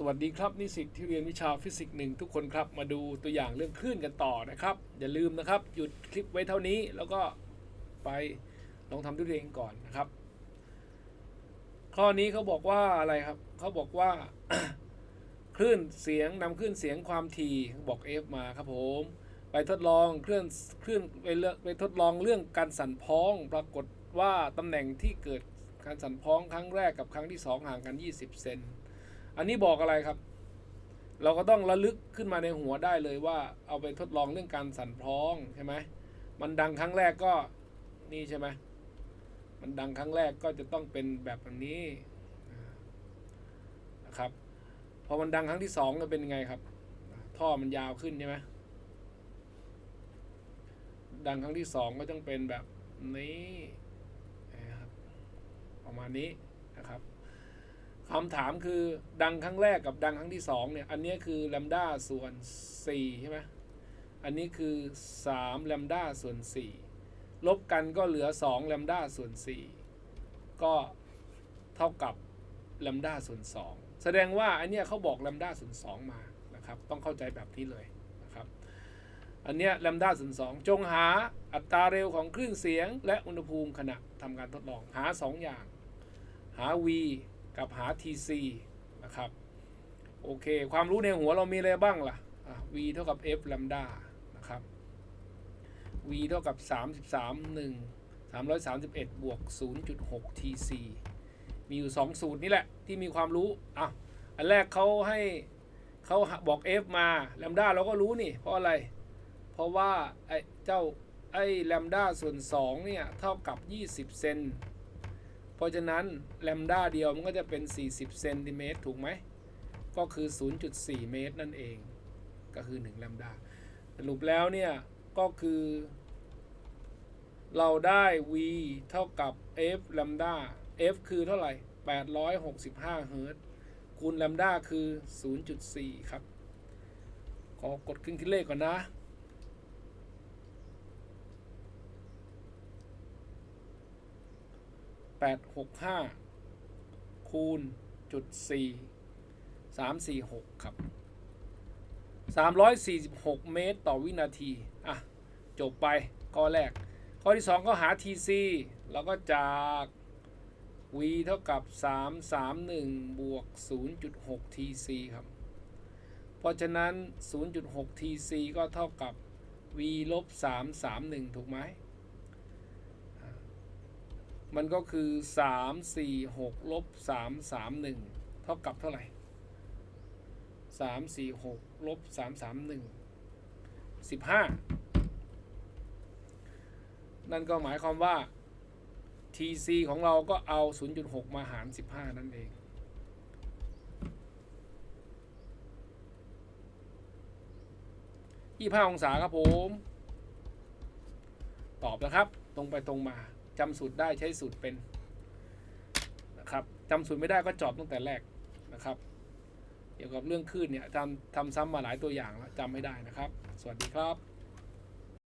สวัสดีครับนิสิตที่เรียนวิชาฟิสิกส์หนึ่งทุกคนครับมาดูตัวอย่างเรื่องคลื่นกันต่อนะครับ อย่าลืมนะครับ หยุดคลิปไว้เท่านี้แล้วก็ไปลองทำด้วยตัวเองก่อนนะครับ ข้อนี้เขาบอกว่าอะไรครับเขาบอกว่า คลื่นเสียงนำคลื่นเสียงความถี่บอก F มาครับผม ไปทดลองคลื่นคลื่นไปเลือกไปทดลองเรื่องการสั่นพ้อง ปรากฏว่าตำแหน่งที่เกิดการสั่นพ้องครั้งแรกกับครั้งที่สองห่างกัน 20 เซน อันนี้บอกอะไรครับ เราก็ต้องระลึกขึ้นมาในหัวได้เลยว่า เอาไปทดลองเรื่องการสั่นพร้องใช่ไหมมันดังครั้งแรกก็นี่ใช่ไหมมันดังครั้งแรกก็จะต้องเป็นแบบนี้นะครับพอมันดังครั้งที่สองก็เป็นยังไงครับ ท่อมันยาวขึ้นใช่ไหมดังครั้งที่สองก็ต้องเป็นแบบนี้นะครับประมาณนี้นะครับ คำถามคือดังครั้งแรกกับดังครั้งที่สองเนี่ย อันนี้คือแลมด้าส่วน4ใช่ไหมอันนี้คือ3แลมด้าส่วน 4 ลบกันก็เหลือ2แลมด้าส่วน 4 ก็เท่ากับแลมด้าส่วน 2 แสดงว่าอันเนี้ยเขาบอกแลมด้าส่วน 2 มานะครับ ต้องเข้าใจแบบนี้เลยนะครับ อันเนี้ยแลมด้าส่วน 2 จงหาอัตราเร็วของคลื่นเสียง และอุณหภูมิขณะทำการทดลองหา 2 อย่าง หา v กับหา tc นะครับ โอเค ความรู้ในหัวเรามีอะไรบ้างล่ะะ v เท่ากับ f แลมด้านะครับ v เท่ากับ 33 1 331 บวก 0.6 tc มีอยู่ 2 สูตรนี่แหละ ที่มีความรู้ อะ อันแรกเขาให้เขาบอก f มาแลมด้าเราก็รู้นี่ เพราะอะไร เพราะว่าไอ้เจ้าไอ้แลมด้าส่วน2เนี่ย เท่ากับ 20 เซน เพราะฉะนั้นแลมด้าเดียวมันก็จะเป็น 40เซนติเมตรถูกไหม ก็คือ 0.4 เมตรนั่นเอง ก็คือ1แลมด้าสรุปแล้วเนี่ย ก็คือ เราได้ v เท่ากับ f แลมด้า f คือเท่าไหร่ 865 เฮิรตซ์คูณแลมด้าคือ 0.4 ครับ ขอกดขึ้นคิดเลขก่อนนะ 865 คูณจุด4 346 ครับ 346 เมตรต่อวินาที อะ จบไปข้อแรก ข้อที่ 2 ก็หา TC แล้วก็จาก v เท่ากับ 331 บวก 0.6 TC ครับ เพราะฉะนั้น 0.6 TC ก็เท่ากับ v ลบ 331 ถูกไหม มันก็คือ 3 4 6ลบ3 3 1 เท่ากับเท่าไหร่ 3 4 6ลบ3 3 1 15 นั่นก็หมายความว่า TC ของเราก็เอา 0.6 มาหาร 15 นั่นเอง 25 องศาครับผม ตอบนะครับ ตรงไปตรงมา จำสูตรได้ใช้สูตรเป็นนะครับจำสูตรไม่ได้ก็จอบตั้งแต่แรกนะครับ เกี่ยวกับเรื่องคลื่นเนี่ยทำทำซ้ำมาหลายตัวอย่างแล้วจำไม่ได้นะครับ สวัสดีครับ